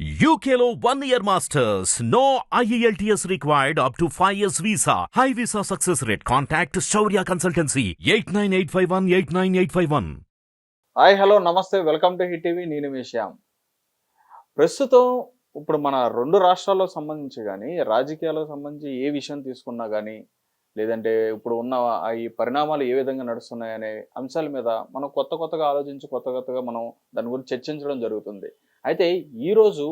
UKLO one year masters. No E IELTS required up to 5 years visa. High visa success rate. Contact Shaurya Consultancy 89851 89851. Hi hello నమస్తే welcome to hit TV నేను మీ శ్యామ్ ప్రస్తుతం ఇప్పుడు మన రెండు రాష్ట్రాల్లో సంబంధించి కానీ రాజకీయాలకు సంబంధించి ఏ విషయం తీసుకున్నా కానీ లేదంటే ఇప్పుడు ఉన్న ఈ పరిణామాలు ఏ విధంగా నడుస్తున్నాయనే అంశాల మీద మనం కొత్త కొత్తగా ఆలోచించి కొత్త కొత్తగా మనం దాని గురించి చర్చించడం జరుగుతుంది అయితే ఈరోజు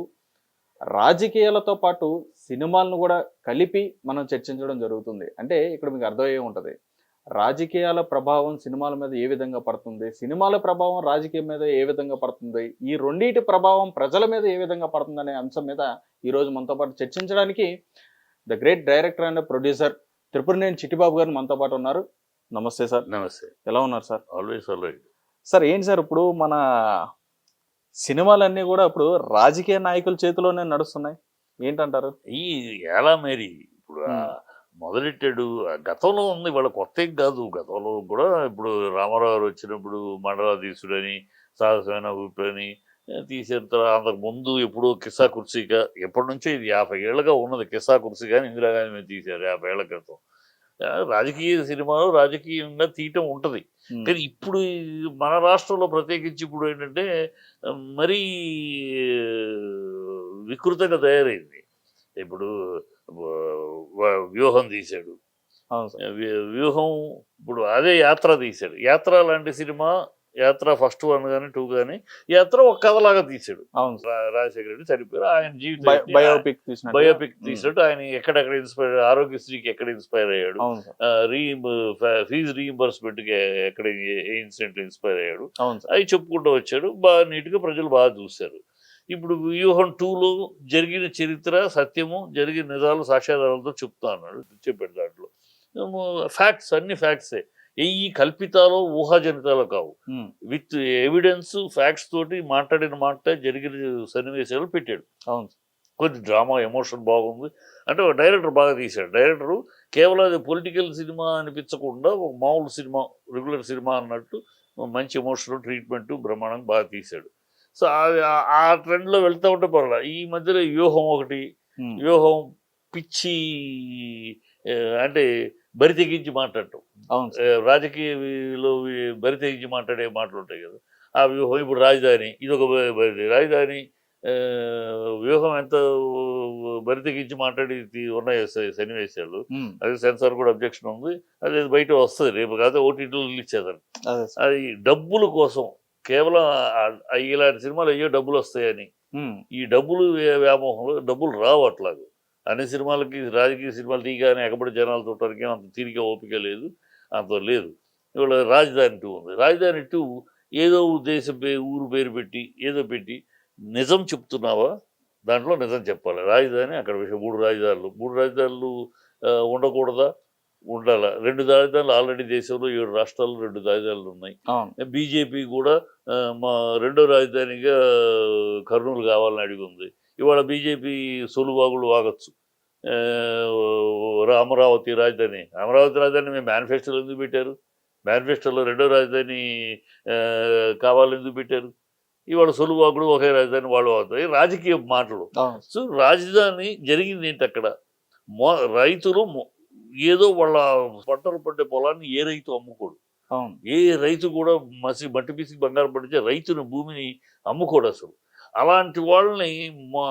రాజకీయాలతో పాటు సినిమాలను కూడా కలిపి మనం చర్చించడం జరుగుతుంది. అంటే ఇక్కడ మీకు అర్థమయ్యే ఉంటుంది. రాజకీయాల ప్రభావం సినిమాల మీద ఏ విధంగా పడుతుంది? సినిమాల ప్రభావం రాజకీయం మీద ఏ విధంగా పడుతుంది? ఈ రెండింటి ప్రభావం ప్రజల మీద ఏ విధంగా పడుతుంది అనే అంశం మీద ఈరోజు మనతో పాటు చర్చించడానికి the great director and producer Tripuraneni Chittibabu గారు మనతో పాటు ఉన్నారు. నమస్తే సార్. నమస్తే. ఎలా ఉన్నారు సార్? ఆల్వేస్ ఆల్రైట్ సార్ ఏంటి సార్ ఇప్పుడు మన సినిమాలన్నీ కూడా ఇప్పుడు రాజకీయ నాయకుల చేతిలోనే నడుస్తున్నాయి. ఏంటంటారు? ఈ ఎలా మేరీ? ఇప్పుడు. మొదలెట్టాడు? గతంలో ఉంది. వాళ్ళ కొత్త ఏం కాదు. గతంలో కూడా ఇప్పుడు రామారావు గారు వచ్చినప్పుడు మండలాధీశుడని సాహసమైన ఊపిరని తీసిన తర్వాత అంతకు ముందు ఎప్పుడు కిస్సా కుర్చీగా ఎప్పటి నుంచో ఇది యాభై ఏళ్ళగా ఉన్నది. కిస్సా కుర్చీ కానీ ఇందిరాగాంధీ మీద తీశారు యాభై ఏళ్ళ క్రితం. రాజకీయ సినిమాలు రాజకీయంగా తీయటం ఉంటుంది. కానీ ఇప్పుడు మన రాష్ట్రంలో ప్రత్యేకించి ఇప్పుడు ఏంటంటే మరీ వికృతంగా తయారైంది. ఇప్పుడు వ్యూహం తీశాడు. వ్యూహం ఇప్పుడు అదే యాత్ర తీశాడు. యాత్ర లాంటి సినిమా యాత్ర ఫస్ట్ వన్ కానీ టూ కానీ యాత్ర ఒక కథలాగా తీశాడు. అవును. రాజశేఖర రెడ్డి చనిపోయారు. ఆయన జీవితం బయోపిక్ బయోపిక్ తీసాడు ఆయన ఎక్కడెక్కడ ఇన్స్పైర్ ఆరోగ్యశ్రీకి ఎక్కడ ఇన్స్పైర్ అయ్యాడు? ఫీజు రీఇంబర్స్మెంట్ ఎక్కడ ఏ ఇన్సిడెంట్ ఇన్స్పైర్ అయ్యాడు? అవి చెప్పుకుంటూ వచ్చాడు. బాగా నీట్గా ప్రజలు బాగా చూశారు. ఇప్పుడు వ్యూహం టూలో జరిగిన చరిత్ర సత్యము జరిగిన నిజాలు సాక్ష్యాధారాలతో చెప్తా అన్నాడు చెప్పాడు దాంట్లో. ఫ్యాక్ట్స్ అన్ని ఫ్యాక్ట్సే ఈ కల్పితాలు ఊహాజనితాలు కావు. విత్ ఎవిడెన్స్ ఫ్యాక్ట్స్ తోటి మాట్లాడిన మాట జరిగిన సన్నివేశాలు పెట్టాడు. అవును. కొంచెం డ్రామా ఎమోషన్ బాగుంది. అంటే ఒక డైరెక్టర్ బాగా తీశాడు. డైరెక్టర్ కేవలం అది పొలిటికల్ సినిమా అనిపించకుండా ఒక మామూలు సినిమా రెగ్యులర్ సినిమా అన్నట్టు మంచి ఎమోషనల్ ట్రీట్మెంట్ బ్రహ్మాండంగా బాగా తీశాడు. సో ఆ- ట్రెండ్లో వెళ్తూ ఉంటే పర్వాలేదు ఈ మధ్యలో వ్యూహం ఒకటి వ్యూహం పిచ్చి అంటే బరి తెగించి మాట్లాడటం. రాజకీయలో బరి తెగించి మాట్లాడే మాటలు ఉంటాయి కదా. ఆ వ్యూహం ఇప్పుడు రాజధాని ఇది ఒక బ- బరి- రాజధాని వ్యూహం ఎంత బరి తెగించి మాట్లాడి ఉన్నాయి సన్నివేశాలు. అది సెన్సార్ కూడా అబ్జెక్షన్ ఉంది. అది బయట వస్తుంది రేపు కాదు ఓటీటీలో రిలీజ్ చేద్దాం అదే డబ్బుల కోసం కేవలం ఇలాంటి సినిమాలు అయ్యో డబ్బులు వస్తాయని ఈ డబ్బులు వ్య- వ్యామోహంలో డబ్బులు రావు అట్లాగా. అన్ని సినిమాలకి రాజకీయ సినిమాలు తీయగానే ఎక్కబడి జనాలు చూడటానికి అంత తీరిక ఓపిక లేదు. అంత లేదు. ఇవాళ రాజధాని టూ ఉంది. రాజధాని టూ ఏదో దేశం పేరు ఊరు పేరు పెట్టి ఏదో పెట్టి నిజం చెప్తున్నావా? దాంట్లో నిజం చెప్పాలి. రాజధాని అక్కడ విషయం మూడు రాజధానులు. మూడు రాజధానులు ఉండకూడదా? ఉండాలా? రెండు రాజధానులు ఆల్రెడీ దేశంలో ఏడు రాష్ట్రాల్లో రెండు రాజధానులు ఉన్నాయి. బీజేపీ కూడా మా రెండో రాజధానిగా కర్నూలు కావాలని అడిగి ఉంది. ఇవాళ బీజేపీ సొలువాగులు వాగచ్చు అమరావతి రాజధాని అమరావతి రాజధాని మేము మేనిఫెస్టోలో ఎందుకు పెట్టారు మేనిఫెస్టోలో రెండో రాజధాని కావాలని ఎందుకు పెట్టారు ఇవాళ సొలువాగుడు ఒకే రాజధాని వాళ్ళు అవుతాయి రాజకీయ మాటలు సో రాజధాని జరిగింది ఏంటి అక్కడ మొ రైతులు ఏదో వాళ్ళ పంటలు పండే పొలాన్ని ఏ రైతు అమ్ముకోడు ఏ రైతు కూడా మసి మట్టి పిసికి బంగారం పడితే రైతుని భూమిని అమ్ముకోడు అసలు అలాంటి వాళ్ళని మా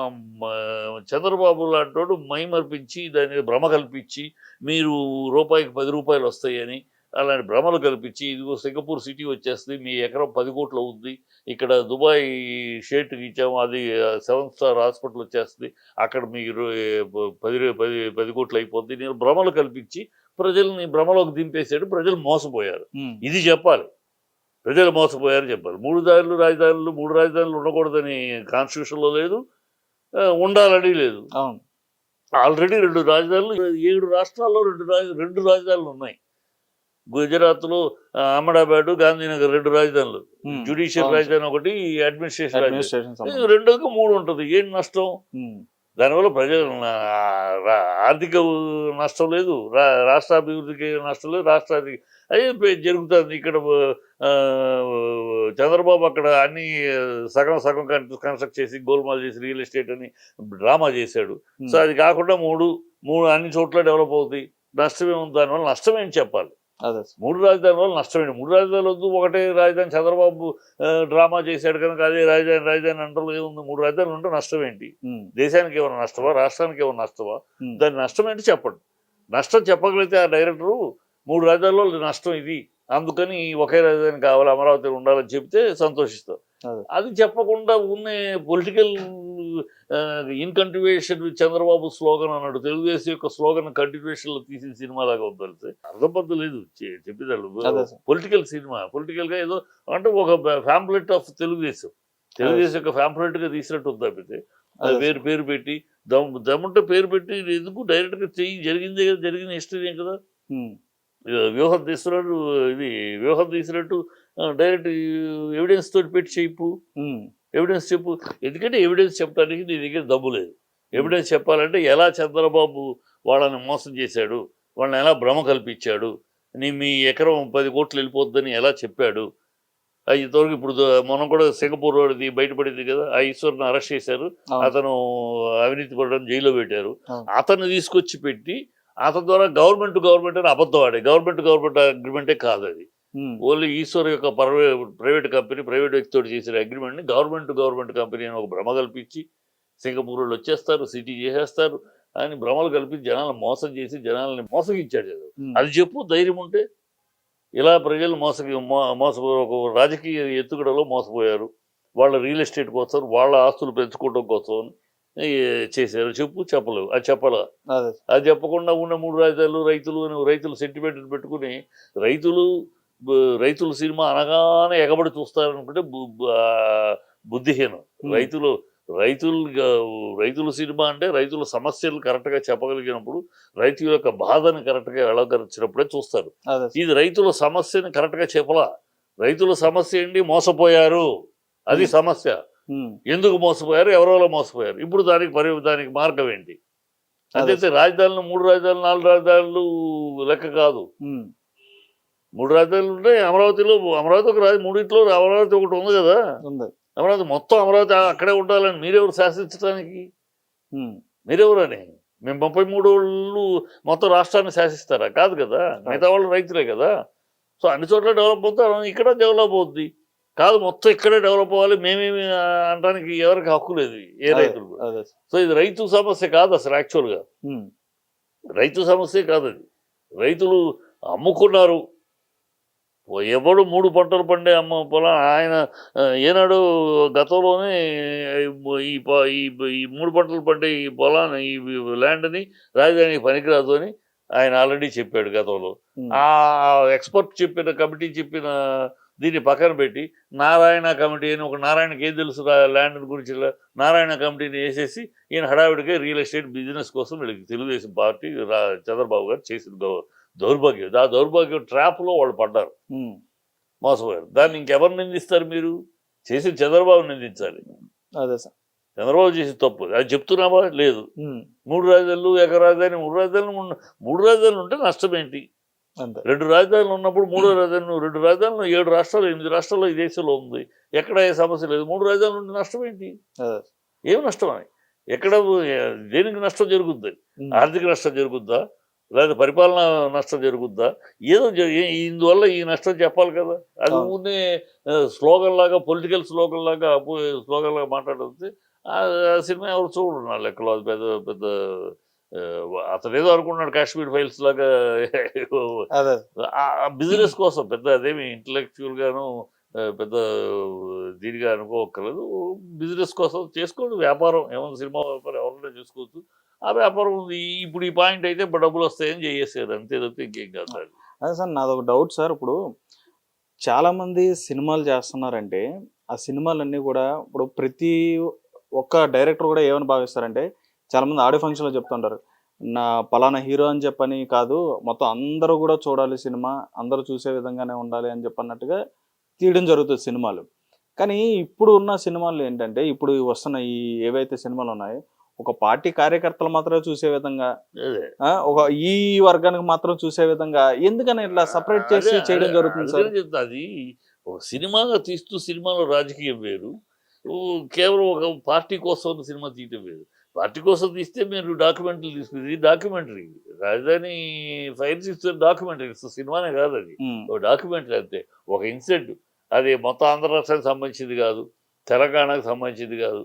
చంద్రబాబు లాంటి వాడు మైమర్పించి దాని భ్రమ కల్పించి మీరు రూపాయికి పది రూపాయలు వస్తాయని అలాంటి భ్రమలు కల్పించి ఇదిగో సింగపూర్ సిటీ వచ్చేస్తుంది మీ ఎకరం పది కోట్లు అవుద్ది ఇక్కడ దుబాయ్ షేట్కి ఇచ్చాము అది సెవెన్ స్టార్ హాస్పిటల్ వచ్చేస్తుంది అక్కడ మీరు పది పది పది కోట్లు అయిపోద్ది నేను భ్రమలు కల్పించి ప్రజల్ని భ్రమలోకి దింపేసాడు ప్రజలు మోసపోయారు. ఇది చెప్పాలి. ప్రజలు మోసపోయారు చెప్పాలి మూడు దారులు రాజధానులు మూడు రాజధానులు ఉండకూడదని కాన్స్టిట్యూషన్లో లేదు. ఉండాలని లేదు. అవును. ఆల్రెడీ రెండు రాజధానులు ఏడు రాష్ట్రాల్లో రెండు రాజ రెండు రాజధానులు ఉన్నాయి. గుజరాత్లో అహ్మదాబాద్ గాంధీనగర్ రెండు రాజధానులు. జ్యుడిషియల్. రాజధాని ఒకటి అడ్మినిస్ట్రేషన్ రాజధాని. రెండోకి మూడు ఉంటుంది. ఏం నష్టం? దానివల్ల ప్రజలు ఆర్థిక నష్టం లేదు రా రాష్ట్రాభివృద్ధికి నష్టం లేదు రాష్ట్రానికి అదే జరుగుతుంది ఇక్కడ చంద్రబాబు అక్కడ అన్ని సగం సగం కన్స్ట్రక్ట్ చేసి గోల్మాల్ చేసి రియల్ ఎస్టేట్ అని డ్రామా చేశాడు. సో అది కాకుండా మూడు మూడు అన్ని చోట్ల డెవలప్ అవుతాయి. నష్టమే ఉంది దానివల్ల నష్టమేం చెప్పాలి? అదే మూడు రాజధాని వల్ల నష్టమేంటి మూడు రాజధానులు వద్దు ఒకటే రాజధాని చంద్రబాబు డ్రామా చేశాడు కనుక అదే రాజధాని రాజధాని అంటారు ఏముంది? మూడు రాజధానులు ఉంటే నష్టం ఏంటి. దేశానికి ఏమైనా నష్టమా? రాష్ట్రానికి ఏమైనా నష్టమా. దాని నష్టం ఏంటి చెప్పండి. నష్టం చెప్పగలిగితే ఆ డైరెక్టరు మూడు రాజధానుల్లో నష్టం ఇది. అందుకని ఒకే రాజధాని కావాలి అమరావతి ఉండాలని చెప్తే సంతోషిస్తారు. అదే. చెప్పకుండా ఉన్న పొలిటికల్ ఇన్కంటిన్యూషన్ చంద్రబాబు స్లోగన్ అన్నాడు. తెలుగుదేశం యొక్క స్లోగన్ కంటిన్యూషన్లో తీసిన సినిమా లాగా ఉంది తెలిసి అర్థం పద్ధతి లేదు. చె- చెప్పేదాళ్ళు అదే సార్. Political cinema. పొలిటికల్గా ఏదో అంటే ఒక ఫ్యాంప్లెట్ ఆఫ్ తెలుగుదేశం. తెలుగుదేశం యొక్క ఫ్యాంప్లెట్గా తీసినట్టు ఉంది తప్పితే. పేరు పేరు పెట్టి దమ్ దమ్ముంటే పేరు పెట్టి ఎందుకు డైరెక్ట్గా చెయ్యి జరిగిందే కదా జరిగిన హిస్టరీ కదా? వ్యూహం తీస్తున్నట్టు ఇది వ్యూహం తీసినట్టు డైరెక్ట్ ఎవిడెన్స్ తోటి పెట్టి చెప్పు. ఎవిడెన్స్ చెప్పు ఎందుకంటే ఎవిడెన్స్ చెప్పడానికి నీ దగ్గర దమ్ము లేదు ఎవిడెన్స్ చెప్పాలంటే ఎలా చంద్రబాబు వాళ్ళని మోసం చేశాడు వాళ్ళని ఎలా భ్రమ కల్పించాడు నీ మీ ఎకరం పది కోట్లు వెళ్ళిపోద్దని ఎలా చెప్పాడు ఇంతవరకు ఇప్పుడు మనం కూడా సింగపూర్ వాడిది బయటపడింది కదా ఆ ఈశ్వర్ని అరెస్ట్ చేశారు. అతను అవినీతి పడడం జైల్లో పెట్టారు. అతన్ని తీసుకొచ్చి పెట్టి అతని ద్వారా గవర్నమెంట్ గవర్నమెంట్ అని అబద్ధం ఆడే గవర్నమెంట్ గవర్నమెంట్ అగ్రిమెంటే కాదు అది. ఓన్లీ ఈశ్వర్ యొక్క పర్వే ప్రైవేట్ కంపెనీ ప్రైవేట్ వ్యక్తితో చేసిన అగ్రిమెంట్ని గవర్నమెంట్ గవర్నమెంట్ కంపెనీ అని ఒక భ్రమ కల్పించి సింగపూర్ వాళ్ళు వచ్చేస్తారు సిటీ చేసేస్తారు అని భ్రమలు కల్పించి జనాలను మోసం చేసి జనాలని మోసగించాడు. ఉమ్. అది చెప్పు ధైర్యం ఉంటే ఇలా ప్రజలు మోసగి మో- మోసపోయారు ఒక రాజకీయ ఎత్తుగడలో మోసపోయారు. వాళ్ళ రియల్ ఎస్టేట్ కోసం వాళ్ళ ఆస్తులు పెంచుకోవడం కోసం చేశారు. చెప్పు చెప్పలేవు. అది చెప్పాలా? అదే. చెప్పకుండా ఉన్న మూడు రాజధానులు రైతులు అని రైతులు సెంటిమెంట్ పెట్టుకుని రైతులు రైతుల సినిమా అనగానే ఎగబడి చూస్తారనుకుంటే బుద్ధిహీనం. రైతులు రైతులు రైతుల సినిమా అంటే రైతుల సమస్యలు కరెక్ట్గా చెప్పగలిగినప్పుడు రైతుల యొక్క బాధని కరెక్ట్గా వెళ్ళగలిచినప్పుడే చూస్తారు. ఇది రైతుల సమస్యని కరెక్ట్గా చెప్పలా. రైతుల సమస్య ఏంటి? మోసపోయారు. అది. సమస్య. ఎందుకు మోసపోయారు? ఎవరెవరో మోసపోయారు? ఇప్పుడు దానికి పరి దానికి మార్గం ఏంటి? అంతే రాజధానులు మూడు రాజధానులు నాలుగు రాజధానులు లెక్క కాదు. మూడు రాజధానులు ఉంటే అమరావతిలో అమరావతి ఒక రాజు మూడింట్లో అమరావతి ఒకటి ఉంది కదా. అమరావతి మొత్తం అమరావతి అక్కడే ఉండాలని మీరెవరు శాసించడానికి. మీరెవరని? మేము ముప్పై మూడు వాళ్ళు మొత్తం రాష్ట్రాన్ని శాసిస్తారా? కాదు కదా. మిగతా వాళ్ళు రైతులే కదా. సో అన్ని చోట్ల డెవలప్ అవుతారు ఇక్కడ డెవలప్ అవుద్ది. కాదు మొత్తం ఇక్కడే డెవలప్ అవ్వాలి. మేమేమి అనడానికి ఎవరికి హక్కు లేదు. ఏ రైతులు. సో ఇది రైతు సమస్య కాదు అసలు యాక్చువల్గా. రైతు సమస్యే కాదు అది. రైతులు అమ్ముకున్నారు. ఎవడు మూడు పంటలు పండే అమ్మ పొలం ఆయన ఏనాడు గతంలోనే ఈ ఈ మూడు పంటలు పండే ఈ పొలాన్ని ఈ ల్యాండ్ని రాజధానికి పనికిరాదు అని ఆయన ఆల్రెడీ చెప్పాడు గతంలో. ఆ ఎక్స్పర్ట్ చెప్పిన కమిటీ చెప్పిన దీన్ని పక్కన పెట్టి నారాయణ కమిటీ అని ఒక నారాయణకి ఏం తెలుసు ల్యాండ్ గురించి? నారాయణ కమిటీని వేసేసి ఈయన హడావిడిగా రియల్ ఎస్టేట్ బిజినెస్ కోసం వీళ్ళకి తెలుగుదేశం పార్టీ చంద్రబాబు గారు చేసిన దౌర్భాగ్యం. ఆ దౌర్భాగ్యం ట్రాప్లో వాళ్ళు పడ్డారు. మోసపోయారు. దాన్ని ఇంకెవరు నిందిస్తారు మీరు? చేసిన చంద్రబాబు నిందించాలి. అదే సార్. చంద్రబాబు చేసి తప్పు. అది చెప్తున్నావా లేదు. మూడు రాజధానులు ఎక రాజధాని మూడు రాజధానులు మూడు రాజధానులు ఉంటే నష్టం ఏంటి? అంతే. రెండు రాజధానులు ఉన్నప్పుడు మూడో రాజధాని రెండు రాజధానులు ఏడు రాష్ట్రాలు ఎనిమిది రాష్ట్రాల్లో ఈ దేశంలో ఉంది. ఎక్కడ ఏ సమస్య లేదు. మూడు రాజధానులు ఉంటే నష్టం ఏంటి? ఏం నష్టం అని? ఎక్కడ దేనికి నష్టం జరుగుద్ది. ఆర్థిక నష్టం జరుగుద్దా? లేదా పరిపాలన నష్టం జరుగుద్దా? ఏదో ఇందువల్ల ఈ నష్టం చెప్పాలి కదా. అది. ఊనే స్లోగన్ లాగా పొలిటికల్ స్లోగన్ లాగా స్లోగన్ లాగా మాట్లాడితే ఆ సినిమా ఎవరు చూడరు నా లెక్కలో. అది పెద్ద పెద్ద ఆ, అతను ఏదో అనుకున్నాడు కాశ్మీర్ ఫైల్స్ లాగా. బిజినెస్ కోసం పెద్ద అదేమి ఇంటలెక్చువల్ గాను పెద్ద దీనిగా అనుకోకర్లేదు బిజినెస్ కోసం చేసుకోండి. వ్యాపారం ఏమన్నా సినిమా వ్యాపారం ఎవరైనా చేసుకోవచ్చు. ఆ వ్యాపారం ఉంది ఇప్పుడు ఈ పాయింట్ అయితే ఇప్పుడు డబ్బులు వస్తాయని చేసేసారు. అంతే తప్ప ఇంకేం కాదు సార్. అదే సార్ నాదొక డౌట్ సార్. ఇప్పుడు చాలామంది సినిమాలు చేస్తున్నారంటే ఆ సినిమాలన్నీ కూడా ఇప్పుడు ప్రతి ఒక్క డైరెక్టర్ కూడా ఏమని భావిస్తారంటే చాలామంది ఆడియో ఫంక్షన్లో చెప్తుంటారు. నా పలానా హీరో అని చెప్పని కాదు మొత్తం అందరూ కూడా చూడాలి సినిమా అందరూ చూసే విధంగానే ఉండాలి అని చెప్పన్నట్టుగా తీయడం జరుగుతుంది సినిమాలు. కానీ ఇప్పుడు ఉన్న సినిమాలు ఏంటంటే ఇప్పుడు వస్తున్న ఈ ఏవైతే సినిమాలు ఉన్నాయో ఒక పార్టీ కార్యకర్తలు మాత్రమే చూసే విధంగా ఒక ఈ వర్గానికి మాత్రం చూసే విధంగా ఎందుకని ఇట్లా సపరేట్ చేసి చేయడం జరుగుతుంది సార్? అది ఒక సినిమాగా తీస్తూ సినిమాలో రాజకీయం వేరు. కేవలం ఒక పార్టీ కోసం సినిమా తీయటం వేరు. పార్టీ కోసం తీస్తే మీరు డాక్యుమెంటరీ తీసుకుంది డాక్యుమెంటరీ. రాజధాని ఫైల్స్ ఇస్తే డాక్యుమెంటరీ సినిమానే కాదు అది. ఒక డాక్యుమెంటరీ అంతే. ఒక ఇన్సిడెంట్. అది మొత్తం ఆంధ్ర రాష్ట్రానికి సంబంధించింది కాదు తెలంగాణకు సంబంధించింది కాదు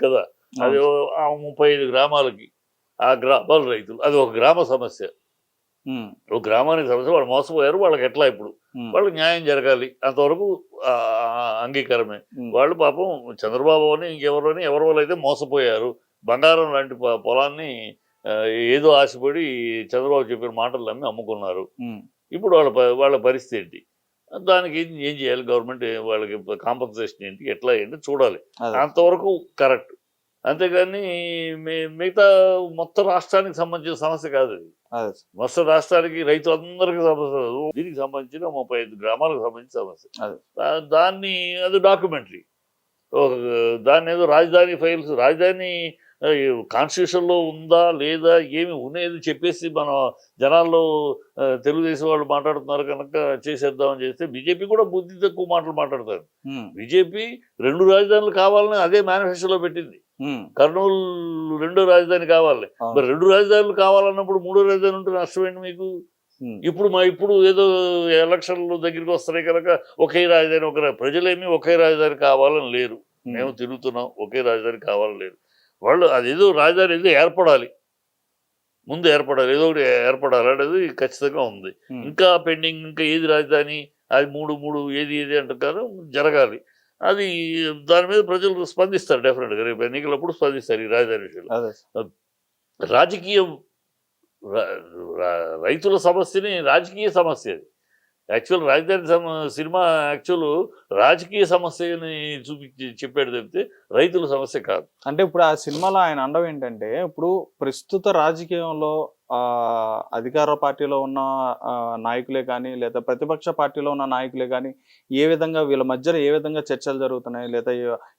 కదా? అది ముప్పై ఐదు గ్రామాలకి ఆ గ్రామాల రైతులు అది ఒక గ్రామ సమస్య. ఒక గ్రామానికి సమస్య వాళ్ళు మోసపోయారు వాళ్ళకి ఎట్లా ఇప్పుడు? వాళ్ళకి న్యాయం జరగాలి అంతవరకు అంగీకారమే. వాళ్ళు పాపం చంద్రబాబు అని ఇంకెవరని ఎవరి వాళ్ళు అయితే మోసపోయారు బంగారం లాంటి పొలాన్ని ఏదో ఆశపడి చంద్రబాబు చెప్పిన మాటలు నమ్మి అమ్ముకున్నారు ఇప్పుడు వాళ్ళ వాళ్ళ పరిస్థితి ఏంటి? దానికి ఏం ఏం చేయాలి? గవర్నమెంట్ వాళ్ళకి కాంపన్సేషన్ ఏంటి? ఎట్లా ఏంటి? చూడాలి. అంతవరకు కరెక్ట్. అంతేగాని మి- మిగతా మొత్తం రాష్ట్రానికి సంబంధించిన సమస్య కాదు అది. మొత్తం రాష్ట్రానికి రైతులందరికీ సమస్య కాదు. దీనికి సంబంధించిన ముప్పై ఐదు గ్రామాలకు సంబంధించిన సమస్య. దాన్ని అది డాక్యుమెంటరీ. దాన్ని ఏదో రాజధాని ఫైల్స్ రాజధాని కాన్స్టిట్యూషన్లో ఉందా లేదా ఏమి ఉన్నది చెప్పేసి మనం జనాల్లో తెలుగుదేశం వాళ్ళు మాట్లాడుతున్నారు కనుక చేసేద్దామని చేస్తే బీజేపీ కూడా బుద్ధి తక్కువ మాటలు మాట్లాడతారు. బీజేపీ రెండు రాజధానులు కావాలని అదే మేనిఫెస్టోలో పెట్టింది. కర్నూలు రెండో రాజధాని కావాలి. మరి రెండు రాజధానులు కావాలన్నప్పుడు మూడో రాజధాని ఉంటే నష్టమేంటి మీకు? ఇప్పుడు మా ఇప్పుడు ఏదో ఎలక్షన్లు దగ్గరికి వస్తున్నాయి కనుక ఒకే రాజధాని ఒక ప్రజలేమీ ఒకే రాజధాని కావాలని లేరు. మేము తిరుగుతున్నాం ఒకే రాజధాని కావాలని లేరు. వాళ్ళు అదేదో రాజధాని ఏదో ఏర్పడాలి. ముందు ఏర్పడాలి ఏదో ఒకటి ఏర్పడాలి అనేది ఖచ్చితంగా ఉంది. ఇంకా పెండింగ్ ఇంకా ఏది రాజధాని అది మూడు మూడు ఏది ఏది అంటారు జరగాలి. అది దాని మీద ప్రజలు స్పందిస్తారు డెఫినెట్గా. రేపు ఎన్నికలప్పుడు స్పందిస్తారు ఈ రాజధాని విషయంలో. రాజకీయం రైతుల సమస్యని రాజకీయ సమస్య అది. యాక్చువల్ రాజధాని సినిమా యాక్చువల్ రాజకీయ సమస్యని చూపించి చెప్పాడు తప్పితే రైతుల సమస్య కాదు. అంటే ఇప్పుడు ఆ సినిమాలో ఆయన అండం ఏంటంటే ఇప్పుడు ప్రస్తుత రాజకీయంలో ఆ అధికార పార్టీలో ఉన్న నాయకులే కానీ లేదా ప్రతిపక్ష పార్టీలో ఉన్న నాయకులే కానీ ఏ విధంగా వీళ్ళ మధ్యలో ఏ విధంగా చర్చలు జరుగుతున్నాయి లేదా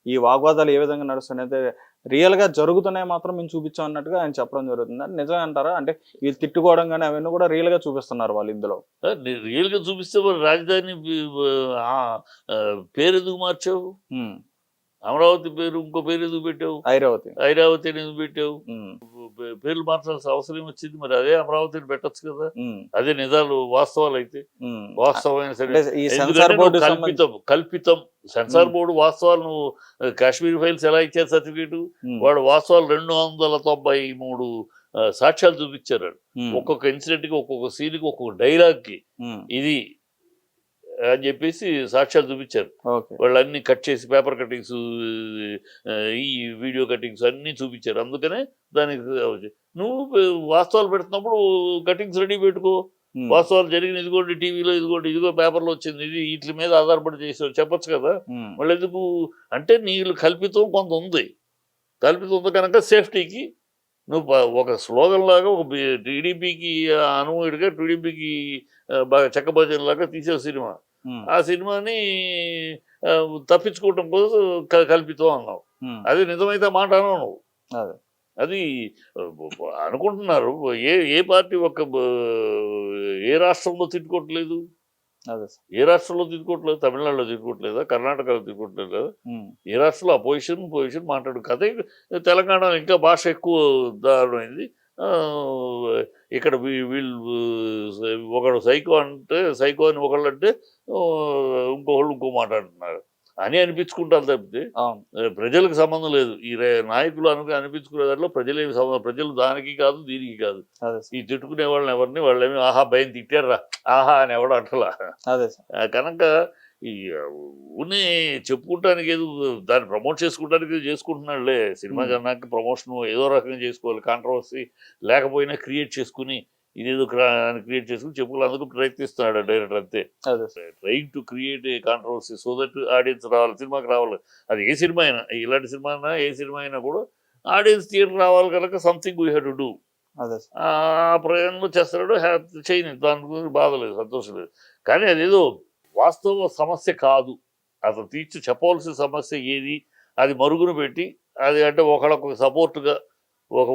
ఈ- వాగ్వాదాలు ఏ విధంగా నడుస్తున్నాయి అయితే రియల్గా జరుగుతున్నాయి మాత్రం మేము చూపించాం అన్నట్టుగా ఆయన చెప్పడం జరుగుతుంది. అది నిజమే అంటారా? అంటే వీళ్ళు తిట్టుకోవడం కానీ అవన్నీ కూడా రియల్గా చూపిస్తున్నారు వాళ్ళు ఇందులో. రియల్గా చూపిస్తే రాజధాని పేరు ఎందుకు మార్చావు? అమరావతి పేరు ఇంకో పేరు ఎందుకు పెట్టావు? ఐరావతి. ఐరావతి ఎందుకు పెట్టావు? పేర్లు మార్చాల్సిన అవసరం వచ్చింది మరి అదే అమరావతిని పెట్టొచ్చు కదా. అదే నిజాలు వాస్తవాలు అయితే. వాస్తవమైన సరే. కల్పితం కల్పితం. సెన్సార్. బోర్డు వాస్తవాలు నువ్వు కాశ్మీర్ ఫైల్స్ ఎలా ఇచ్చారు సర్టిఫికేట్? వాడు వాస్తవాలు రెండు వందల తొంభై మూడు సాక్ష్యాలు చూపించారు ఒక్కొక్క ఇన్సిడెంట్కి ఒక్కొక్క సీన్కి ఒక్కొక్క డైలాగ్కి ఇది అని చెప్పేసి సాక్ష్యాలు చూపించారు. ఓకే. వాళ్ళు అన్ని కట్ చేసి పేపర్ కటింగ్స్ ఈ వీడియో కటింగ్స్ అన్ని చూపించారు. అందుకనే దానికి నువ్వు వాస్తవాలు పెడుతున్నప్పుడు కటింగ్స్ రెడీ పెట్టుకో. వాస్తవాలు జరిగిన ఇదిగోండి టీవీలో ఇదిగోండి ఇదిగో పేపర్లో వచ్చింది ఇది వీటి మీద ఆధారపడి చేసావు చెప్పొచ్చు కదా. మళ్ళీ ఎందుకు అంటే నీళ్ళు కల్పితం కొంత ఉంది. కల్పితం ఉంది కనుక సేఫ్టీకి నువ్వు ఒక స్లోగన్ లాగా ఒక టీడీపీకి అనువుడిగా టీడీపీకి బాగా చెక్కబజన్ లాగా తీసే సినిమా. ఆ సినిమాని తప్పించుకోవటం కోసం కల్పితం అన్నావు. అది నిజమైతే మాట అనవు నువ్వు. అదే. అనుకుంటున్నారు. ఏ ఏ పార్టీ ఒక ఏ రాష్ట్రంలో తిట్టుకోవట్లేదు. ఏ రాష్ట్రంలో తిట్టుకోవట్లేదు? తమిళనాడులో తిట్టుకోవట్లేదా? కర్ణాటకలో తిట్టుకోవట్లేదు? ఏ రాష్ట్రంలో అపోజిషన్ పొజిషన్ మాట్లాడు. కదే తెలంగాణలో ఇంకా భాష ఎక్కువ దారుణమైంది. ఇక్కడ వీళ్ళు ఒకడు సైకో అంటే సైకో అని ఒకళ్ళు అంటే ఇంకొకళ్ళు ఇంకో మాట్లాడుతున్నారు అని అనిపించుకుంటారు తప్పితే ప్రజలకు సంబంధం లేదు. ఈ రే- నాయకులు అను అనిపించుకునే దాంట్లో ప్రజలు ఏమి సంబంధం ప్రజలు దానికి కాదు దీనికి కాదు. ఈ తిట్టుకునే వాళ్ళని ఎవరిని వాళ్ళేమి ఆహా భయం తిట్టారా ఆహా అని ఎవడు అంటలా. కనుక ఉన్ని చెప్పుకుంటానికి ఏదో దాన్ని ప్రమోట్ చేసుకోవడానికి చేసుకుంటున్నాడులే. సినిమా. జనానికి ప్రమోషన్ ఏదో రకంగా చేసుకోవాలి. కాంట్రవర్సీ లేకపోయినా క్రియేట్ చేసుకుని ఇదేదో క్రియేట్ చేసుకుని చెప్పుకోవాలందుకు ప్రయత్నిస్తున్నాడు డైరెక్టర్ అంతే. Trying to create a controversy so that audience రావాలి. సినిమాకి రావాలి. అది ఏ సినిమా అయినా ఇలాంటి సినిమా అయినా ఏ సినిమా అయినా కూడా ఆడియన్స్ థియేటర్ రావాలి కనుక something we have to do. ఆ ప్రయాణంలో చేస్తున్నాడు. చేయని దాని గురించి బాధ లేదు సంతోషం లేదు. కానీ అదేదో వాస్తవ సమస్య కాదు. అసలు తీర్చి చెప్పవలసిన సమస్య ఏది? అది మరుగున పెట్టి అది అంటే ఒకళ్ళొక సపోర్ట్గా ఒక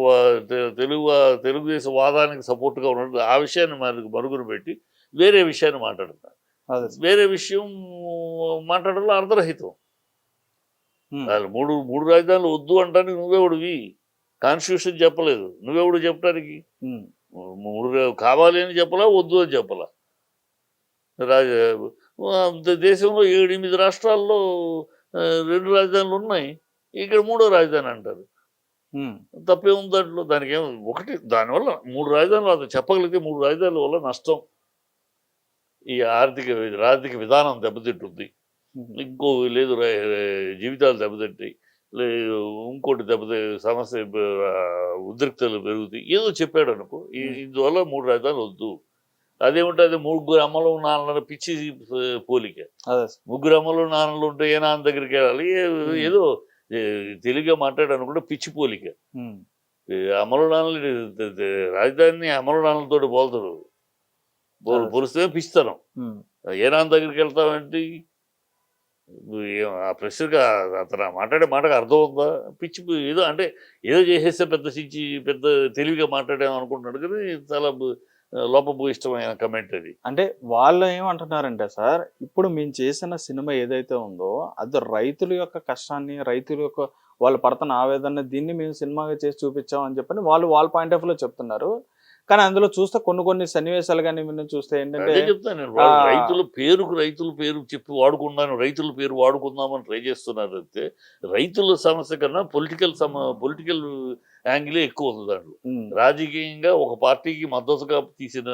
తెలుగు తెలుగుదేశం వాదానికి సపోర్ట్గా ఉన్నట్టు ఆ విషయాన్ని మనకు మరుగున పెట్టి వేరే విషయాన్ని మాట్లాడుతున్నారు. వేరే విషయం మాట్లాడడంలో అర్ధరహితం. మూడు మూడు రాజధానులు వద్దు అంటానికి నువ్వెవడివి? కాన్స్టిట్యూషన్ చెప్పలేదు. నువ్వెవడు చెప్పడానికి? మూడు కావాలి అని చెప్పలా వద్దు అని చెప్పలా? రాజ దేశంలో ఏడు ఎనిమిది రాష్ట్రాల్లో రెండు రాజధానులు ఉన్నాయి. ఇక్కడ మూడో రాజధాని అంటారు. ఉమ్, తప్పేముంది దాంట్లో? దానికి ఏం ఒకటి దానివల్ల మూడు రాజధానులు అది చెప్పగలిగితే మూడు రాజధానుల వల్ల నష్టం. ఈ ఆర్థిక ఆర్థిక విధానం దెబ్బతింటుంది. ఇంకో లేదు జీవితాలు దెబ్బతింటాయి. లేదు ఇంకోటి దెబ్బతి సమస్య ఉద్రిక్తలు పెరుగుతాయి. ఏదో చెప్పాడు అనుకో ఈ- ఇందువల్ల మూడు రాజధానులు వద్దు. అదేమిటది ముగ్గురు అమ్మలు నాన్నలు పిచ్చి పోలిక. అదే. ముగ్గురు అమ్మలు నాన్నలు ఉంటే ఏ నాన్న దగ్గరికి వెళ్ళాలి? ఏదో తెలుగుగా మాట్లాడాలనుకుంటే పిచ్చి పోలిక. అమలు నాన్నలు రాజధానిని అమలు నాన్నలతో పోల్తారు పోల్- అదే. పోలిస్తే ఉమ్, ఏ నాన్న దగ్గరికి వెళ్తామంటే ఆ ప్రశ్నగా అతను మాట్లాడే మాటకు అర్థం ఉందా? పిచ్చి ఏదో అంటే ఏదో చేసేస్తే పెద్ద సించి పెద్ద తెలివిగా మాట్లాడాం అనుకుంటున్నాడు కానీ చాలా లోపభూయిష్టమైన కమెంట్ అది. అంటే వాళ్ళు ఏమంటున్నారంటే సార్ ఇప్పుడు మేము చేసిన సినిమా ఏదైతే ఉందో అది రైతుల యొక్క కష్టాన్ని రైతుల యొక్క వాళ్ళు పడుతున్న ఆవేదన దీన్ని మేము సినిమాగా చేసి చూపించామని చెప్పని వాళ్ళు వాళ్ళ పాయింట్ ఆఫ్లో చెప్తున్నారు. కానీ అందులో చూస్తే కొన్ని కొన్ని సన్నివేశాలు కానీ మేము చూస్తే ఏంటంటే చెప్తాను నేను. రైతుల పేరుకు రైతుల పేరు చెప్పి వాడుకున్నాను రైతుల పేరు వాడుకుందామని ట్రై చేస్తున్నారు అయితే రైతుల సమస్య కన్నా పొలిటికల్ సమ పొలిటికల్ యాంగిలే ఎక్కువ ఉంది దాంట్లో. రాజకీయంగా ఒక పార్టీకి మద్దతుగా తీసిన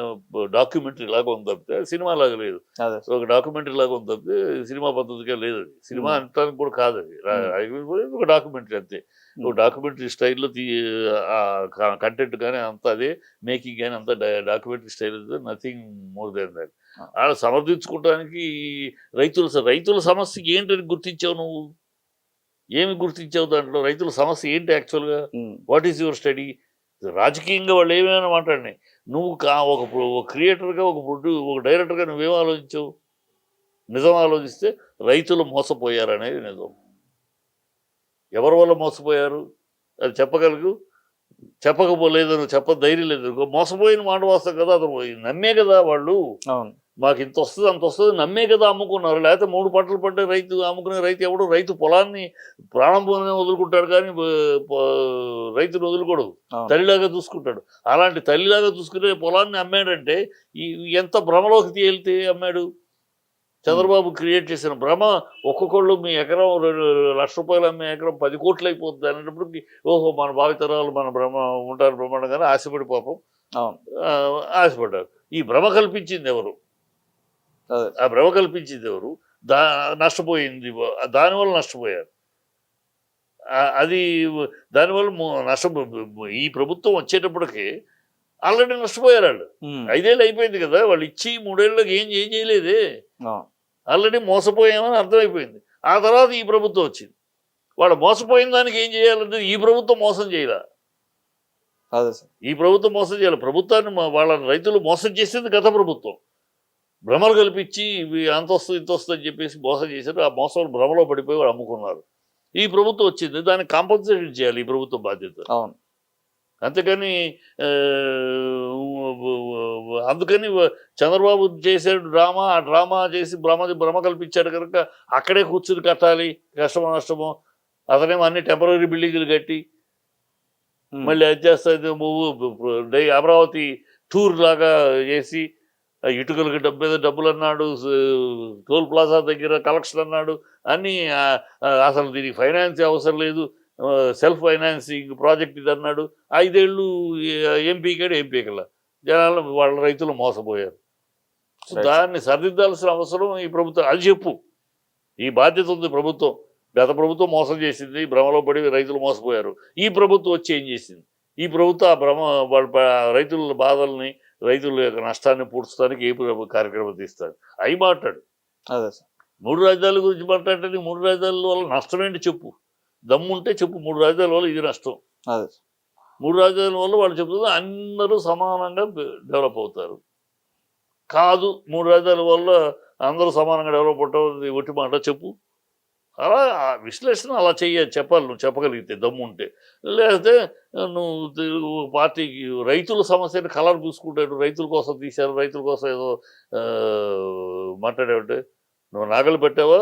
డాక్యుమెంటరీ లాగా ఉంది తప్పితే సినిమా లాగా లేదు. సో ఒక డాక్యుమెంటరీ లాగా ఉంది తప్పితే సినిమా పద్ధతిగా లేదు సినిమా. అంటానికి కూడా కాదు అది. ఒక డాక్యుమెంటరీ అంతే. Hmm. డాక్యుమెంటరీ స్టైల్లో తీ కంటెంట్ కానీ అంత అదే మేకింగ్ కానీ అంత documentary style nothing more than that. అలా సమర్థించుకోవడానికి రైతుల రైతుల సమస్యకి ఏంటని గుర్తించావు నువ్వు? ఏమి గుర్తించావు దాంట్లో? రైతుల సమస్య ఏంటి యాక్చువల్గా? What is your study? రాజకీయంగా వాళ్ళు ఏమైనా మాట్లాడినాయి? నువ్వు కా ఒక క్రియేటర్గా ఒక ప్రొడ్యూ ఒక డైరెక్టర్గా నువ్వేం ఆలోచించావు? నిజం ఆలోచిస్తే రైతులు మోసపోయారనేది నిజం. ఎవరి వల్ల మోసపోయారు? అది చెప్పగలగు? చెప్పకపోలేదు నువ్వు చెప్ప ధైర్యం లేదు. మోసపోయిన మాట వాస్తవం కదా అతను నమ్మే కదా వాళ్ళు. మాకు ఇంత వస్తుంది అంత వస్తుంది నమ్మే కదా అమ్ముకున్నారు. లేకపోతే మూడు పంటలు పడ్డ రైతు అమ్ముకునే రైతు ఎవడు? రైతు పొలాన్ని ప్రాణం పోనే వదులుకుంటాడు కానీ రైతును వదులుకోడు. తల్లిలాగా చూసుకుంటాడు. అలాంటి తల్లిలాగా చూసుకునే పొలాన్ని అమ్మాడంటే ఈ ఎంత భ్రమలోకి తేలితే అమ్మాడు? చంద్రబాబు క్రియేట్ చేసిన భ్రమ ఒక్కొక్కళ్ళు మీ ఎకరం రెండు లక్ష రూపాయలు అమ్మే ఎకరం పది కోట్లు అయిపోతుంది అనేటప్పటికి ఓహో మన భావితరాలు మన భ్రమ ఉంటారు బ్రహ్మాండంగానే ఆశపడి పాపం. ఆశపడ్డారు. ఈ భ్రమ కల్పించింది ఎవరు? ఆ భ్రమ కల్పించింది ఎవరు? దా నష్టపోయింది దానివల్ల నష్టపోయారు. అది దానివల్ల నష్ట ఈ ప్రభుత్వం వచ్చేటప్పటికి ఆల్రెడీ నష్టపోయారు వాళ్ళు. ఐదేళ్ళు అయిపోయింది కదా వాళ్ళు ఇచ్చి మూడేళ్ళకి ఏం ఏం చేయలేదే? ఆల్రెడీ మోసపోయామని అర్థమైపోయింది. ఆ తర్వాత ఈ ప్రభుత్వం వచ్చింది. వాళ్ళు మోసపోయిన దానికి ఏం చేయాలంటే ఈ ప్రభుత్వం మోసం చేయాల. అదే సార్. ఈ ప్రభుత్వం మోసం చేయాలి. ప్రభుత్వాన్ని వాళ్ళ రైతులు మోసం చేసింది గత ప్రభుత్వం. భ్రమలు కల్పించి అంత వస్తుంది ఇంత వస్తుంది అని చెప్పేసి మోసం చేశారు. ఆ మోసం భ్రమలో పడిపోయి వాళ్ళు అమ్ముకున్నారు. ఈ ప్రభుత్వం వచ్చింది. దానికి కాంపన్సేషన్ చేయాలి ఈ ప్రభుత్వం బాధ్యత. అవును. అంతేకాని అందుకని చంద్రబాబు చేసాడు డ్రామా ఆ డ్రామా చేసి భ్రమ భ్రమ కల్పించాడు కనుక అక్కడే కూర్చుని కట్టాలి కష్టమో నష్టమో. అతనేమో అన్ని టెంపరీ బిల్డింగులు కట్టి మళ్ళీ అది చేస్తుంది డై అమరావతి టూర్ లాగా చేసి ఇటుకలకి డబ్బు మీద డబ్బులు అన్నాడు టోల్ ప్లాజా దగ్గర కలెక్షన్ అన్నాడు అన్నీ అసలు దీనికి ఫైనాన్స్ అవసరం లేదు సెల్ఫ్ ఫైనాన్సింగ్ ప్రాజెక్ట్ ఇది అన్నాడు. ఐదేళ్ళు ఎంపీకాడు ఎంపీకల జనాలు వాళ్ళ రైతులు మోసపోయారు. దాన్ని సరిదిద్దాల్సిన అవసరం ఈ ప్రభుత్వం అది చెప్పు. ఈ బాధ్యత ఉంది ప్రభుత్వం. గత ప్రభుత్వం మోసం చేసింది భ్రమలో పడి రైతులు మోసపోయారు. ఈ ప్రభుత్వం వచ్చి ఏం చేసింది? ఈ ప్రభుత్వం ఆ భ్రమ రైతుల బాధల్ని రైతుల యొక్క నష్టాన్ని పూడ్చడానికి ఏ కార్యక్రమం తీస్తారు? అవి మాట్లాడు. అదే సార్. మూడు రాజధానుల గురించి మాట్లాడితే నీకు మూడు రాజధానుల వల్ల నష్టం ఏంటి చెప్పు. దమ్ముంటే చెప్పు మూడు రాజధానుల వల్ల ఇది నష్టం. అదే సార్. మూడు రాజధానుల వల్ల వాళ్ళు చెప్తుంది అందరూ సమానంగా డెవలప్ అవుతారు. కాదు మూడు రాజధానుల వల్ల అందరూ సమానంగా డెవలప్ అవుతారు ఒట్టి మాట చెప్పు. అలా విశ్లేషణ అలా చెయ్య చెప్పాలి నువ్వు చెప్పగలిగితే దమ్ము ఉంటే లేకపోతే నువ్వు పార్టీకి రైతుల సమస్యని కలర్ పూసుకుంటాడు రైతుల కోసం తీశారు రైతుల కోసం ఏదో మాట్లాడేవంటే నువ్వు నాగలు పెట్టావా?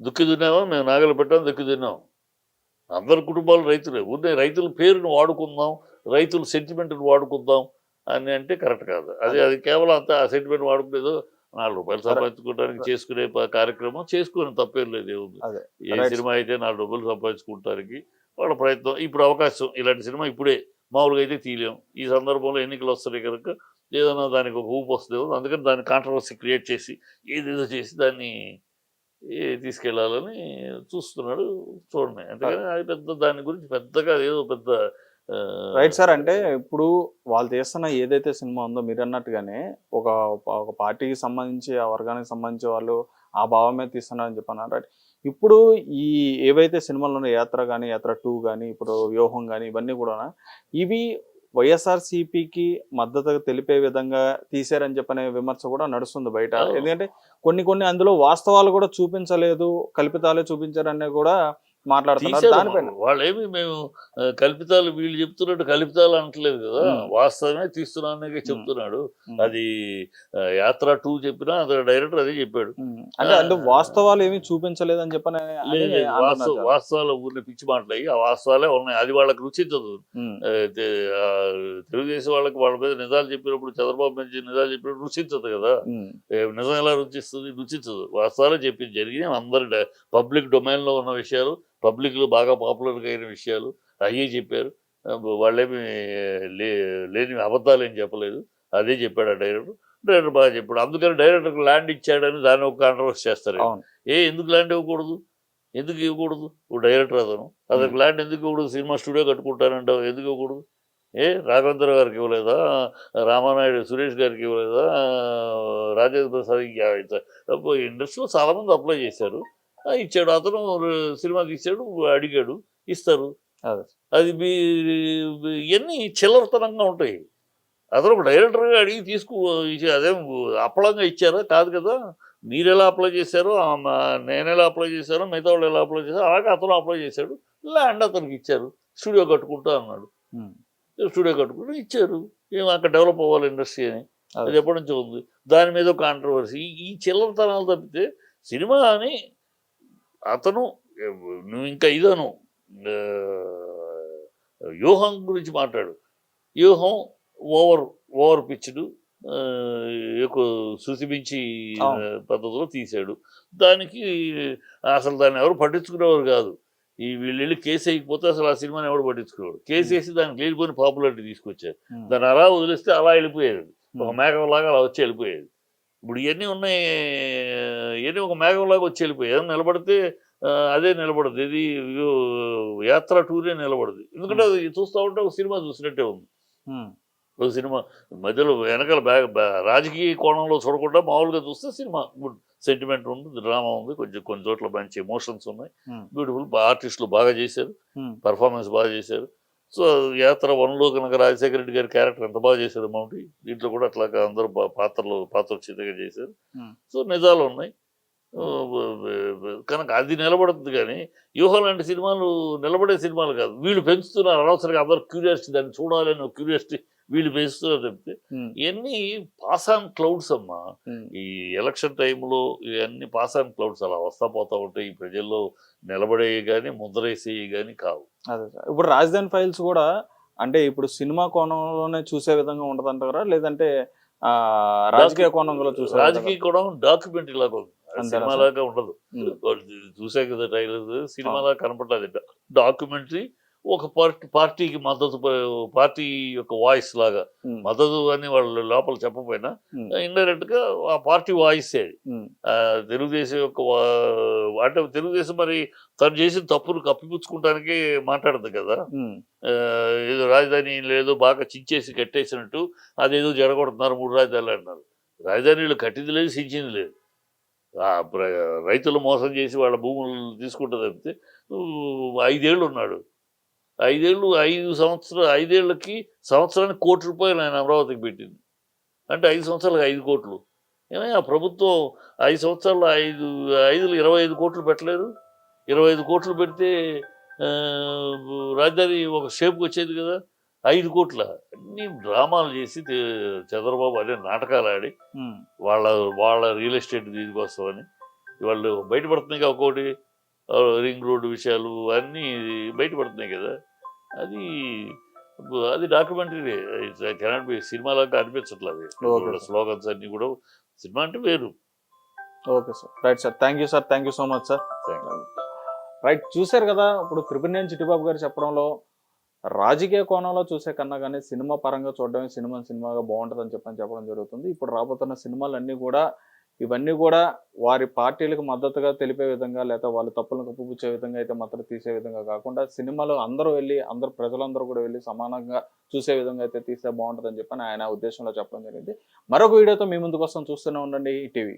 దుక్కి దున్నావా? మేము నాగలు పెట్టాం దుక్కి దున్నాం. అందరి కుటుంబాలు రైతులే. ఉండే రైతుల పేరును వాడుకుందాం రైతుల సెంటిమెంట్ని వాడుకుందాం అని అంటే కరెక్ట్ కాదు. అది అది. కేవలం అంత ఆ సెంటిమెంట్ వాడుకునేదో నాలుగు రూపాయలు సంపాదించుకోవడానికి చేసుకునే కార్యక్రమం చేసుకుని తప్పేం లేదు ఏముంది. ఏ. సినిమా అయితే నాలుగు రూపాయలు సంపాదించుకుంటానికి వాళ్ళ ప్రయత్నం ఇప్పుడు అవకాశం. ఇలాంటి సినిమా ఇప్పుడే మామూలుగా అయితే తీయలేం. ఈ సందర్భంలో ఎన్నికలు వస్తున్నాయి కనుక ఏదైనా దానికి ఒక ఊపు వస్తుందేమో. అందుకని దాన్ని కాంట్రవర్సీ క్రియేట్ చేసి ఏదేదో చేసి దాన్ని తీసుకెళ్ళాలని చూస్తున్నాడు చూడండి. అందుకని అది పెద్ద దాని గురించి పెద్దగా ఏదో పెద్ద రైట్ సార్ అంటే ఇప్పుడు వాళ్ళు తీస్తున్న ఏదైతే సినిమా ఉందో మీరు అన్నట్టుగానే ఒక ఒక పార్టీకి సంబంధించి ఆ వర్గానికి సంబంధించి వాళ్ళు ఆ భావమే తీస్తున్నారని చెప్పన్నారు. రైట్. ఇప్పుడు ఈ ఏవైతే సినిమాలు ఉన్నాయో యాత్ర కానీ యాత్ర టూ కానీ ఇప్పుడు వ్యూహం కానీ ఇవన్నీ కూడా ఇవి వైఎస్ఆర్ సిపికి మద్దతు తెలిపే విధంగా తీశారని చెప్పనే విమర్శ కూడా నడుస్తుంది బయట. ఎందుకంటే కొన్ని కొన్ని అందులో వాస్తవాలు కూడా చూపించలేదు కల్పితాలే చూపించారని కూడా మాట్లాడుతున్నారు దానిపైన. వాళ్ళేమి మేము కల్పితాలు వీళ్ళు చెప్తున్నట్టు కల్పితాలు అంటలేదు కదా. వాస్తవమే తీస్తున్నాననే చెప్తున్నాడు. అది యాత్ర టూ చెప్పినా అతను డైరెక్టర్ అదే చెప్పాడు. అంటే అంటే వాస్తవాలు ఏమీ చూపించలేదని చెప్పని అని సార్. వాస్తవాలు ఊరిని పిచ్చి మాటలయ్యి ఆ వాస్తవాలే ఉన్నాయి. అది వాళ్ళకి రుచించదు. తెలుగుదేశం వాళ్ళకి వాళ్ళ మీద నిజాలు చెప్పినప్పుడు చంద్రబాబు మీద నిజాలు చెప్పినప్పుడు రుచించదు కదా. నిజం ఎలా రుచిస్తుంది? రుచించదు. వాస్తవాలే చెప్పింది. జరిగినాయి. అందరి పబ్లిక్ డొమైన్లో ఉన్న విషయాలు పబ్లిక్లో బాగా పాపులర్గా అయిన విషయాలు అయ్యే చెప్పారు. వాళ్ళేమి లే లేని అబద్ధాలు ఏం చెప్పలేదు. అదే చెప్పాడు ఆ డైరెక్టర్. డైరెక్టర్ బాగా చెప్పాడు. అందుకని డైరెక్టర్కి ల్యాండ్ ఇచ్చాడని దాన్ని ఒక కాంట్రవర్సీ చేస్తారు. ఏ ఎందుకు ల్యాండ్ ఇవ్వకూడదు? ఎందుకు ఇవ్వకూడదు? ఓ డైరెక్టర్ అతను. అతనికి ల్యాండ్ ఎందుకు ఇవ్వకూడదు? సినిమా స్టూడియో కట్టుకుంటానంటావు. ఎందుకు ఇవ్వకూడదు? ఏ రాఘవేంద్ర గారికి ఇవ్వలేదా? రామానాయుడు సురేష్ గారికి ఇవ్వలేదా? రాజేంద్ర ప్రసాద్ ఇండస్ట్రీలో చాలామంది అప్లై చేశారు. ఇచ్చాడు. అతను సినిమా తీశాడు అడిగాడు ఇస్తారు. అదే. ఇవన్నీ చిల్లరతనంగా ఉంటాయి. అతను ఒక డైరెక్టర్గా అడిగి తీసుకు అదేం అప్పలంగా ఇచ్చారా? కాదు కదా. మీరు ఎలా అప్లై చేశారో నేను ఎలా అప్లై చేశారో మిగతా వాళ్ళు ఎలా అప్లై చేశారో అలాగే అతను అప్లై చేశాడు. ల్యాండ్ అతనికి ఇచ్చారు. స్టూడియో కట్టుకుంటా అన్నాడు. స్టూడియో కట్టుకుంటూ ఇచ్చారు. ఏం అక్కడ డెవలప్ అవ్వాలి ఇండస్ట్రీ అని. అది. ఎప్పటి నుంచో ఉంది. దాని మీద కాంట్రవర్సీ ఈ చిల్లరతనాలు తప్పితే సినిమా అని అతను నువ్వు ఇంకా ఇదను వ్యూహం గురించి మాట్లాడు. వ్యూహం ఓవర్ ఓవర్ పిచ్డ్ ఎక్కువ శృతిమించి. పద్ధతిలో తీశాడు. దానికి అసలు దాన్ని ఎవరు పట్టించుకునేవారు కాదు. ఈ వీళ్ళు వెళ్ళి కేసు వేయకపోతే అసలు ఆ సినిమాని ఎవరు పట్టించుకునేవాడు కేసు వేసి దానికి లేనిపోయిన పాపులారిటీ తీసుకొచ్చారు. దాన్ని అలా వదిలేస్తే అలా వెళ్ళిపోయేది. ఒక ఉమ్. మేఘంలాగా అలా వచ్చి వెళ్ళిపోయేది. ఇప్పుడు ఇవన్నీ ఉన్నాయి ఇవన్నీ ఒక మేఘంలాగా వచ్చి వెళ్ళిపోయాయి ఏదైనా నిలబడితే అదే నిలబడదు. ఇది యాత్ర టూరే నిలబడదు. ఎందుకంటే అది చూస్తూ ఉంటే ఒక సినిమా చూసినట్టే ఉంది. ఒక సినిమా మధ్యలో వెనకాల బ్యాగ్ బ్యా- రాజకీయ కోణంలో చూడకుండా మామూలుగా చూస్తే సినిమా గుడ్ సెంటిమెంట్ ఉంది డ్రామా ఉంది కొంచెం కొన్ని చోట్ల మంచి ఎమోషన్స్ ఉన్నాయి. బ్యూటిఫుల్ ఆర్టిస్టులు బాగా చేశారు. పర్ఫార్మెన్స్ బాగా చేశారు. సో యాత్ర వన్లో కనుక రాజశేఖర రెడ్డి గారి క్యారెక్టర్ ఎంత బాగా చేశారు మౌంటి దీంట్లో కూడా అట్లా అందరూ పాత్రలు పాత్రోచితంగా చేశారు. సో నిజాలు ఉన్నాయి. కనుక అది నిలబడుతుంది కానీ వ్యూహం లాంటి సినిమాలు నిలబడే సినిమాలు కాదు. వీళ్ళు పెంచుతున్నారు అనవసరంగా అందరూ క్యూరియాసిటీ దాన్ని చూడాలని క్యూరియాసిటీ వీళ్ళు పెంచుతున్నారు చెప్తే. ఇవన్నీ పాస్ ఆన్ క్లౌడ్స్ అమ్మా. ఈ ఎలక్షన్ టైంలో ఇవన్నీ పాస్ ఆన్ క్లౌడ్స్ అలా వస్తా పోతా ఉంటాయి. ఈ ప్రజల్లో నిలబడేవి కానీ ముద్రేసేవి కానీ కావు. అదే ఇప్పుడు రాజధాని ఫైల్స్ కూడా అంటే ఇప్పుడు సినిమా కోణంలోనే చూసే విధంగా ఉంటదంటారా లేదంటే ఆ, రాజకీయ కోణంలో చూసే రాజకీయ కూడా డాక్యుమెంటరీ లాగా ఉంది. సినిమా? లాగా ఉండదు. చూసే కదా ట్రైలర్ సినిమా లాగా కనపడలేదు డాక్యుమెంటరీ ఒక పార్టీ పార్టీకి మద్దతు పార్టీ యొక్క వాయిస్ లాగా. మద్దతు అని వాళ్ళు లోపల చెప్పకపోయినా ఉమ్. ఇండైరెక్ట్గా ఆ పార్టీ వాయిస్ తెలుగుదేశం యొక్క అంటే తెలుగుదేశం మరి తను చేసిన తప్పును కప్పిపుచ్చుకోవడానికి మాట్లాడదు కదా. ఏదో రాజధాని లేదో బాగా చించేసి కట్టేసినట్టు అదేదో జడగొడుతున్నారు మూడు రాజధానులు అంటున్నారు. రాజధానిలు కట్టింది లేదు చించింది లేదు. రైతులు మోసం చేసి వాళ్ళ భూములు తీసుకుంటుంది తప్పితే ఊ, ఐదేళ్ళు ఉన్నాడు. ఐదేళ్ళు ఐదు సంవత్సరాలు ఐదేళ్ళకి సంవత్సరానికి కోటి రూపాయలు ఆయన అమరావతికి పెట్టింది. అంటే ఐదు సంవత్సరాలకు ఐదు కోట్లు. ఏమయ్య ఆ ప్రభుత్వం ఐదు సంవత్సరాలు ఐదు ఐదులు ఇరవై ఐదు కోట్లు పెట్టలేదు. ఇరవై ఐదు కోట్లు పెడితే రాజధాని ఒక షేప్కి వచ్చేది కదా. ఐదు కోట్ల. అన్ని డ్రామాలు చేసి చంద్రబాబు అనే నాటకాలు ఆడి వాళ్ళ వాళ్ళ రియల్ ఎస్టేట్ దీనికోసమని వాళ్ళు బయటపడుతున్నాయి ఒక్కోటి రింగ్ రోడ్డు విషయాలు అన్నీ బయటపడుతున్నాయి కదా. అది అది డాక్యుమెంటరీ కెనాట్ బి సినిమాలాగా అనిపించట్లేదు. స్లోగన్స్ అన్ని కూడా సినిమా అంటే వేరు. Okay sir. Right sir. Thank you sir. Thank you so much sir. Right చూశారు కదా ఇప్పుడు త్రిపుణేని చిట్టిబాబు గారు చెప్పడంలో రాజకీయ కోణంలో చూసే కన్నా కానీ సినిమా పరంగా చూడడమే సినిమా సినిమాగా బాగుంటుందని చెప్పని చెప్పడం జరుగుతుంది. ఇప్పుడు రాబోతున్న సినిమాలన్నీ కూడా ఇవన్నీ కూడా వారి పార్టీలకు మద్దతుగా తెలిపే విధంగా లేదా వాళ్ళ తప్పులను కప్పుపుచ్చే విధంగా అయితే మద్దతు తీసే విధంగా కాకుండా సినిమాలు అందరూ వెళ్ళి అందరు ప్రజలందరూ కూడా వెళ్ళి సమానంగా చూసే విధంగా అయితే తీస్తే బాగుంటుందని చెప్పని ఆయన ఉద్దేశంలో చెప్పడం జరిగింది. మరొక వీడియోతో మీ ముందుకు వస్తాం. చూస్తూనే ఉండండి ఈ టీవీ.